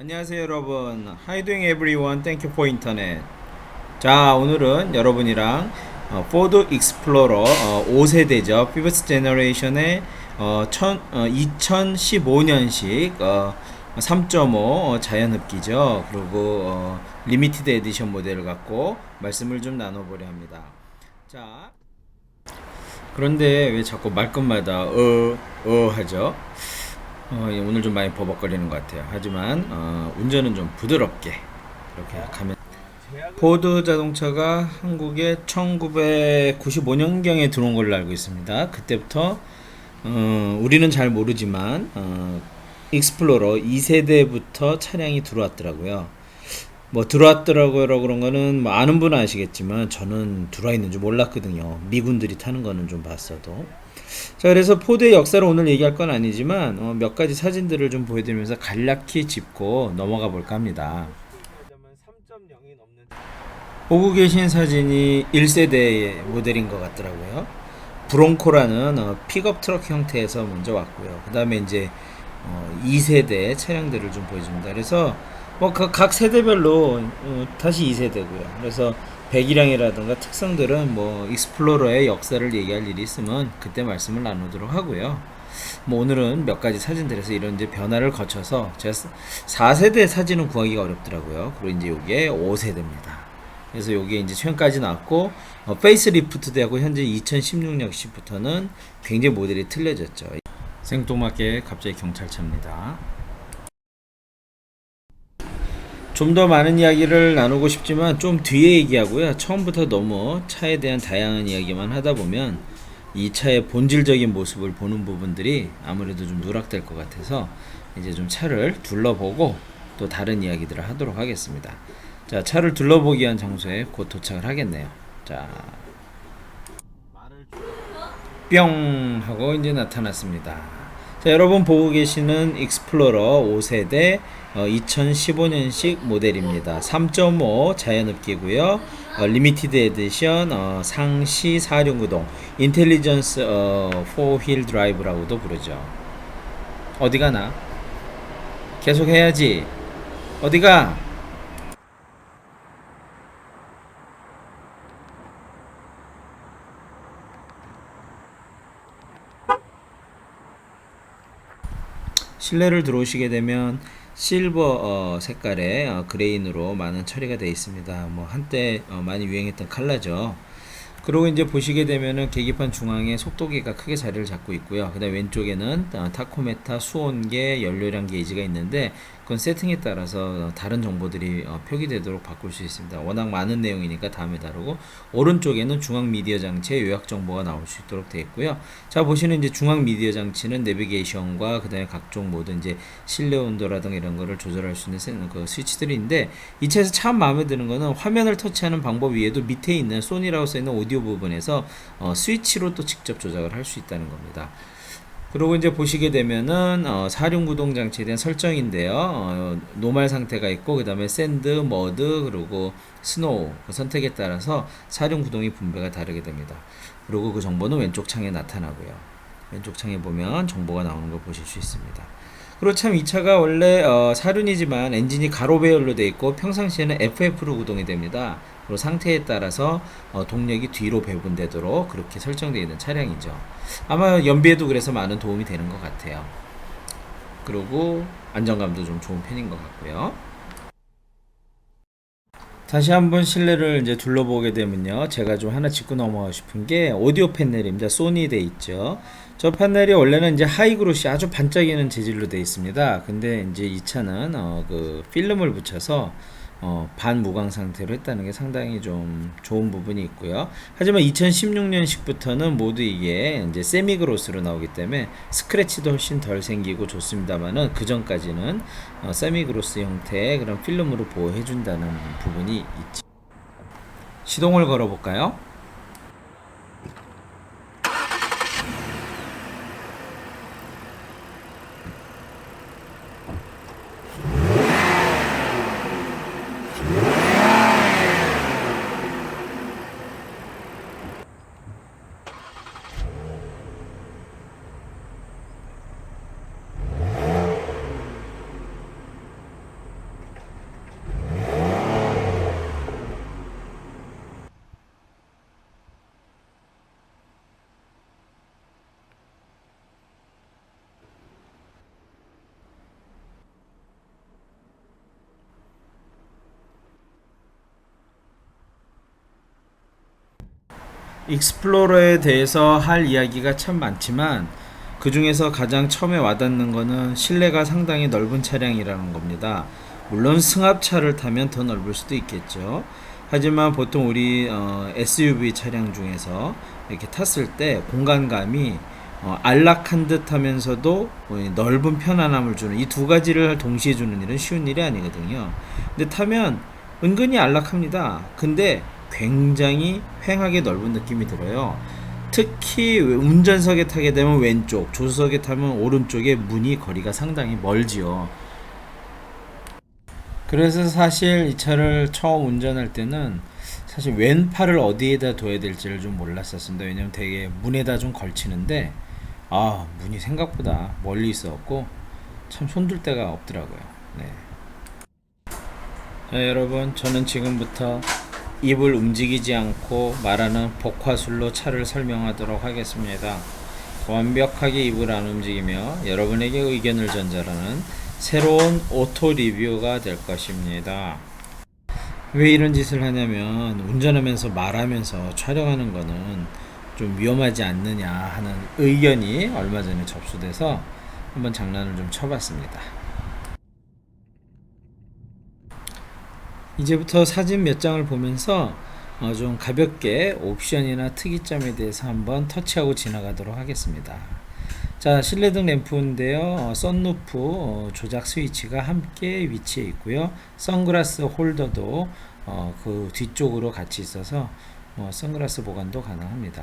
안녕하세요 여러분. How doing everyone? Thank you for internet. 자 오늘은 여러분이랑 어, 포드 익스플로러 어, 5세대죠. 피버스 제너레이션의 어, 천, 어, 2015년식 어, 3.5 어, 자연흡기죠. 그리고 어, 리미티드 에디션 모델을 갖고 말씀을 좀 나눠보려 합니다. 자 그런데 왜 자꾸 말끝마다 어, 어 하죠? 어, 예, 오늘 좀 많이 버벅거리는 것 같아요. 하지만 어, 운전은 좀 부드럽게 이렇게 가면 포드 자동차가 한국에 1995년경에 들어온 걸로 알고 있습니다. 그때부터 어, 우리는 잘 모르지만 어, 익스플로러 2세대부터 차량이 들어왔더라고요. 뭐 들어왔더라고요 그런 거는 뭐 아는 분은 아시겠지만 저는 들어와 있는 줄 몰랐거든요. 미군들이 타는 거는 좀 봤어도. 자 그래서 포드의 역사를 오늘 얘기할 건 아니지만 어, 몇 가지 사진들을 좀 보여드리면서 간략히 짚고 넘어가 볼까 합니다. 보고 계신 사진이 1세대의 모델인 것 같더라고요. 브롱코라는 어, 픽업 트럭 형태에서 먼저 왔고요. 그 다음에 이제 어, 2세대 차량들을 좀 보여줍니다. 그래서 뭐 각 세대별로 어, 다시 2세대고요. 그래서 배기량이라든가 특성들은 뭐 익스플로러의 역사를 얘기할 일이 있으면 그때 말씀을 나누도록 하고요. 뭐 오늘은 몇 가지 사진들에서 이런 이제 변화를 거쳐서 제가 4세대 사진은 구하기가 어렵더라고요. 그리고 이제 이게 5세대입니다. 그래서 요게 이제 최근까지 나왔고 어, 페이스리프트 되고 현재 2016년식부터는 굉장히 모델이 틀려졌죠. 생뚱맞게 갑자기 경찰차입니다. 좀 더 많은 이야기를 나누고 싶지만 좀 뒤에 얘기하고요. 처음부터 너무 차에 대한 다양한 이야기만 하다 보면 이 차의 본질적인 모습을 보는 부분들이 아무래도 좀 누락될 것 같아서 이제 좀 차를 둘러보고 또 다른 이야기들을 하도록 하겠습니다. 자, 차를 둘러보기 위한 장소에 곧 도착을 하겠네요. 자, 뿅 하고 이제 나타났습니다. 자, 여러분 보고 계시는 익스플로러 5세대 어, 2015년식 모델입니다. 3.5 자연흡기고요. 어, 리미티드 에디션 어, 상시 4륜구동 인텔리전스 어, 4휠 드라이브라고도 부르죠. 어디 가나? 계속 해야지. 어디 가? 실내를 들어오시게 되면 실버 어, 색깔의 어, 그레인으로 많은 처리가 되어 있습니다. 뭐 한때 어, 많이 유행했던 컬러죠. 그리고 이제 보시게 되면은 계기판 중앙에 속도계가 크게 자리를 잡고 있고요. 그다음 왼쪽에는 어, 타코메타 수온계 연료량 게이지가 있는데 그건 세팅에 따라서 어, 다른 정보들이 어, 표기되도록 바꿀 수 있습니다. 워낙 많은 내용이니까 다음에 다루고 오른쪽에는 중앙 미디어 장치의 요약 정보가 나올 수 있도록 되어 있고요. 자 보시는 이제 중앙 미디어 장치는 내비게이션과 그다음에 각종 모든 이제 실내 온도라든가 이런 거를 조절할 수 있는 세- 그 스위치들인데 이 차에서 참 마음에 드는 거는 화면을 터치하는 방법 위에도 밑에 있는 소니라고 써 있는 오디 오 부분에서 어, 스위치로 또 직접 조작을 할 수 있다는 겁니다. 그리고 이제 보시게 되면은 어, 사륜 구동 장치에 대한 설정인데요. 어, 노말 상태가 있고 그 다음에 샌드, 머드 그리고 스노우 그 선택에 따라서 사륜 구동의 분배가 다르게 됩니다. 그리고 그 정보는 왼쪽 창에 나타나고요. 왼쪽 창에 보면 정보가 나오는 걸 보실 수 있습니다. 그리고 참 이 차가 원래 어, 사륜이지만 엔진이 가로 배열로 되어 있고 평상시에는 FF로 구동이 됩니다. 그리고 상태에 따라서 어, 동력이 뒤로 배분되도록 그렇게 설정되어 있는 차량이죠. 아마 연비에도 그래서 많은 도움이 되는 것 같아요. 그리고 안정감도 좀 좋은 편인 것 같고요. 다시 한번 실내를 이제 둘러보게 되면요. 제가 좀 하나 짚고 넘어가고 싶은 게 오디오 패널입니다. 소니 돼 있죠. 저 패널이 원래는 이제 하이그로시 아주 반짝이는 재질로 돼 있습니다. 근데 이제 이 차는 어, 그 필름을 붙여서 어, 반무광 상태로 했다는 게 상당히 좀 좋은 부분이 있고요. 하지만 2016년식부터는 모두 이게 이제 세미그로스로 나오기 때문에 스크래치도 훨씬 덜 생기고 좋습니다만은 그 전까지는 어, 세미그로스 형태의 그런 필름으로 보호해 준다는 부분이 있지. 시동을 걸어 볼까요? 익스플로러에 대해서 할 이야기가 참 많지만 그 중에서 가장 처음에 와닿는 거는 실내가 상당히 넓은 차량이라는 겁니다. 물론 승합차를 타면 더 넓을 수도 있겠죠. 하지만 보통 우리 어, SUV 차량 중에서 이렇게 탔을 때 공간감이 어, 안락한 듯 하면서도 어, 넓은 편안함을 주는 이 두 가지를 동시에 주는 일은 쉬운 일이 아니거든요. 근데 타면 은근히 안락합니다. 근데 굉장히 휑하게 넓은 느낌이 들어요. 특히 운전석에 타게 되면 왼쪽, 조수석에 타면 오른쪽에 문이 거리가 상당히 멀지요. 그래서 사실 이 차를 처음 운전할 때는 사실 왼팔을 어디에다 둬야 될지를 좀 몰랐었습니다. 왜냐면 되게 문에다 좀 걸치는데 아 문이 생각보다 멀리 있어갖고 참 손둘 데가 없더라고요. 네. 자, 여러분 저는 지금부터 입을 움직이지 않고 말하는 복화술로 차를 설명하도록 하겠습니다. 완벽하게 입을 안 움직이며 여러분에게 의견을 전달하는 새로운 오토 리뷰가 될 것입니다. 왜 이런 짓을 하냐면 운전하면서 말하면서 촬영하는 거는 좀 위험하지 않느냐 하는 의견이 얼마 전에 접수돼서 한번 장난을 좀 쳐봤습니다. 이제부터 사진 몇 장을 보면서 어, 좀 가볍게 옵션이나 특이점에 대해서 한번 터치하고 지나가도록 하겠습니다. 자, 실내등 램프인데요. 어, 썬루프 어, 조작 스위치가 함께 위치해 있고요. 선글라스 홀더도 어, 그 뒤쪽으로 같이 있어서 어, 선글라스 보관도 가능합니다.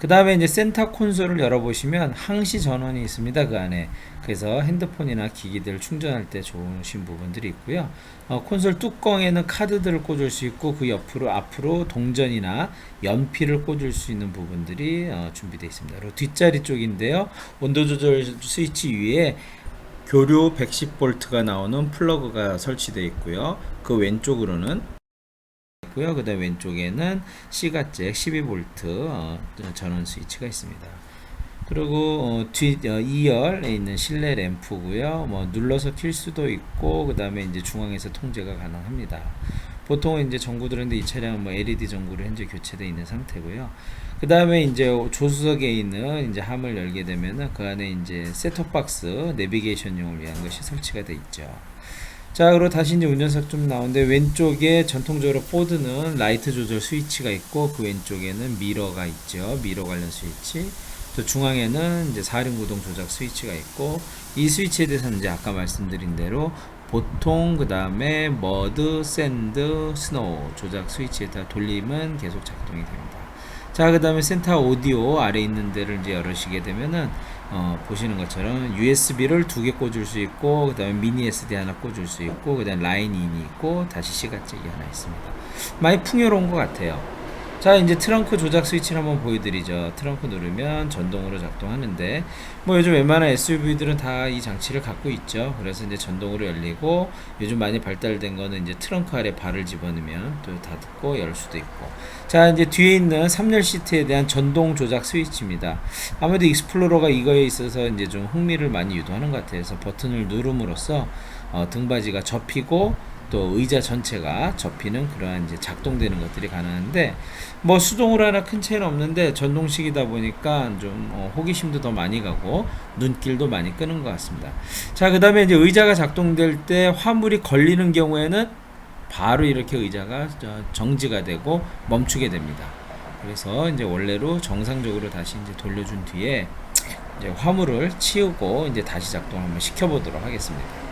그 다음에 이제 센터 콘솔을 열어보시면 항시 전원이 있습니다. 그 안에. 그래서 핸드폰이나 기기들 충전할 때 좋으신 부분들이 있고요. 어, 콘솔 뚜껑에는 카드들을 꽂을 수 있고 그 옆으로 앞으로 동전이나 연필을 꽂을 수 있는 부분들이 어, 준비되어 있습니다. 그리고 뒷자리 쪽인데요. 온도 조절 스위치 위에 교류 110V가 나오는 플러그가 설치되어 있고요. 그 왼쪽으로는 있고요. 그 다음 왼쪽에는 C가잭 12V 어, 전원 스위치가 있습니다. 그리고 어, 뒤 어, 2열에 있는 실내 램프고요. 뭐 눌러서 킬 수도 있고 그 다음에 이제 중앙에서 통제가 가능합니다. 보통은 이제 전구들인데 이 차량은 뭐 LED 전구로 현재 교체되어 있는 상태고요. 그 다음에 이제 조수석에 있는 이제 함을 열게 되면은 그 안에 이제 셋톱박스 내비게이션용을 위한 것이 설치가 되어 있죠. 자, 그리고 다시 이제 운전석 좀 나오는데 왼쪽에 전통적으로 포드는 라이트 조절 스위치가 있고 그 왼쪽에는 미러가 있죠. 미러 관련 스위치. 또 중앙에는 이제 4륜 구동 조작 스위치가 있고 이 스위치에 대해서는 이제 아까 말씀드린 대로 보통 그 다음에 머드, 샌드, 스노우 조작 스위치에다 돌리면 계속 작동이 됩니다. 자, 그 다음에 센터 오디오 아래 있는 데를 이제 열으시게 되면은, 어, 보시는 것처럼 USB를 두 개 꽂을 수 있고, 그 다음에 미니 SD 하나 꽂을 수 있고, 그 다음에 라인 인이 있고, 다시 시가잭이 하나 있습니다. 많이 풍요로운 것 같아요. 자, 이제 트렁크 조작 스위치를 한번 보여드리죠. 트렁크 누르면 전동으로 작동하는데, 뭐 요즘 웬만한 SUV들은 다 이 장치를 갖고 있죠. 그래서 이제 전동으로 열리고, 요즘 많이 발달된 거는 이제 트렁크 아래 발을 집어넣으면 또 닫고 열 수도 있고. 자, 이제 뒤에 있는 3열 시트에 대한 전동 조작 스위치입니다. 아무래도 익스플로러가 이거에 있어서 이제 좀 흥미를 많이 유도하는 것 같아요. 그래서 버튼을 누름으로써 어, 등받이가 접히고 또 의자 전체가 접히는 그러한 이제 작동되는 것들이 가능한데 뭐 수동으로 하나 큰 차이는 없는데 전동식이다 보니까 좀 어, 호기심도 더 많이 가고 눈길도 많이 끄는 것 같습니다. 자, 그다음에 이제 의자가 작동될 때 화물이 걸리는 경우에는 바로 이렇게 의자가 저 정지가 되고 멈추게 됩니다. 그래서 이제 원래로 정상적으로 다시 이제 돌려준 뒤에 이제 화물을 치우고 이제 다시 작동을 한번 시켜보도록 하겠습니다.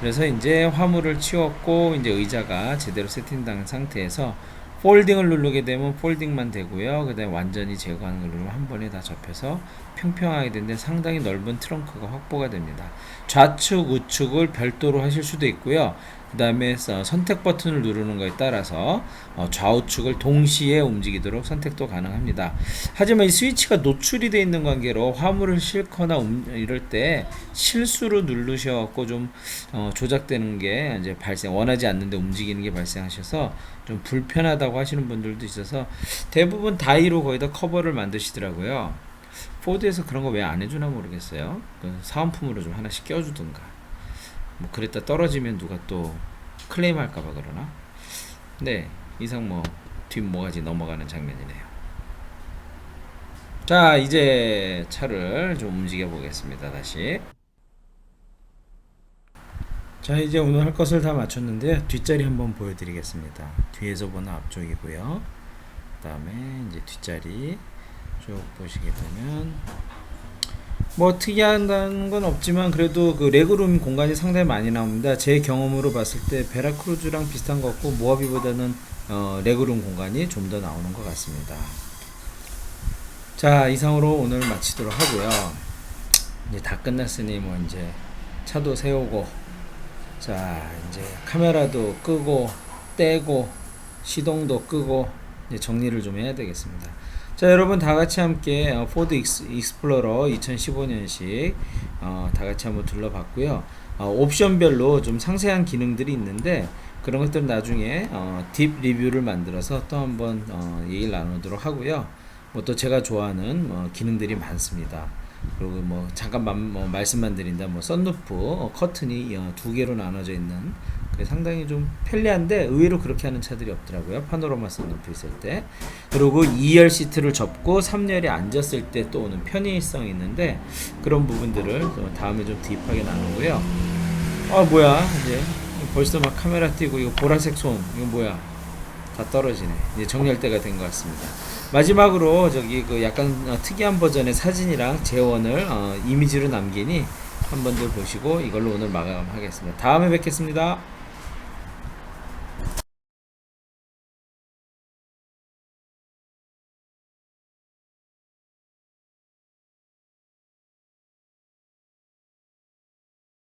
그래서 이제 화물을 치웠고 이제 의자가 제대로 세팅된 상태에서 폴딩을 누르게 되면 폴딩만 되고요. 그 다음에 완전히 제거하는 걸 누르면 한 번에 다 접혀서 평평하게 되는데 상당히 넓은 트렁크가 확보가 됩니다. 좌측, 우측을 별도로 하실 수도 있고요. 그 다음에 선택 버튼을 누르는 거에 따라서 어, 좌우측을 동시에 움직이도록 선택도 가능합니다. 하지만 이 스위치가 노출이 되어 있는 관계로 화물을 싣거나 움- 이럴 때 실수로 누르셔갖고 좀 어, 조작되는 게 이제 발생 원하지 않는데 움직이는 게 발생하셔서 좀 불편하다고 하시는 분들도 있어서 대부분 다이로 거의 다 커버를 만드시더라고요. 포드에서 그런 거 왜 안 해주나 모르겠어요. 그 사은품으로 좀 하나씩 껴주든가. 뭐 그랬다 떨어지면 누가 또 클레임할까봐 그러나? 네 이상 뭐 뒷모가지 넘어가는 장면이네요. 자, 이제 차를 좀 움직여 보겠습니다. 다시. 자, 이제 오늘 할 것을 다 마쳤는데 뒷자리 한번 보여드리겠습니다. 뒤에서 보는 앞쪽이고요. 그 다음에 이제 뒷자리 쭉 보시게 되면 뭐 특이하다는 건 없지만 그래도 그 레그룸 공간이 상당히 많이 나옵니다. 제 경험으로 봤을 때 베라크루즈랑 비슷한 것 같고 모하비보다는 어, 레그룸 공간이 좀 더 나오는 것 같습니다. 자 이상으로 오늘 마치도록 하고요. 이제 다 끝났으니 뭐 이제 차도 세우고 자 이제 카메라도 끄고 떼고 시동도 끄고 이제 정리를 좀 해야 되겠습니다. 자 여러분 다 같이 함께 어, 포드 익스, 익스플로러 2015년식 어, 다 같이 한번 둘러봤고요. 어, 옵션별로 좀 상세한 기능들이 있는데 그런 것들 나중에 어, 딥 리뷰를 만들어서 또 한번 어, 얘기를 나누도록 하고요. 뭐 또 제가 좋아하는 어, 기능들이 많습니다. 그리고 뭐 잠깐 만- 뭐 말씀만 드린다 뭐 썬루프 어, 커튼이 어, 두 개로 나눠져 있는 상당히 좀 편리한데 의외로 그렇게 하는 차들이 없더라고요 파노라마 썬루프 있을 때 그리고 2열 시트를 접고 3열에 앉았을 때 또 오는 편의성이 있는데 그런 부분들을 또 다음에 좀 딥하게 나누고요 아 뭐야 이제 벌써 막 카메라 띄고 이거 보라색 손 이거 뭐야 다 떨어지네. 이제 정리할 때가 된 것 같습니다. 마지막으로 저기 그 약간 어, 특이한 버전의 사진이랑 재원을 어, 이미지로 남기니 한번들 보시고 이걸로 오늘 마감하겠습니다. 다음에 뵙겠습니다.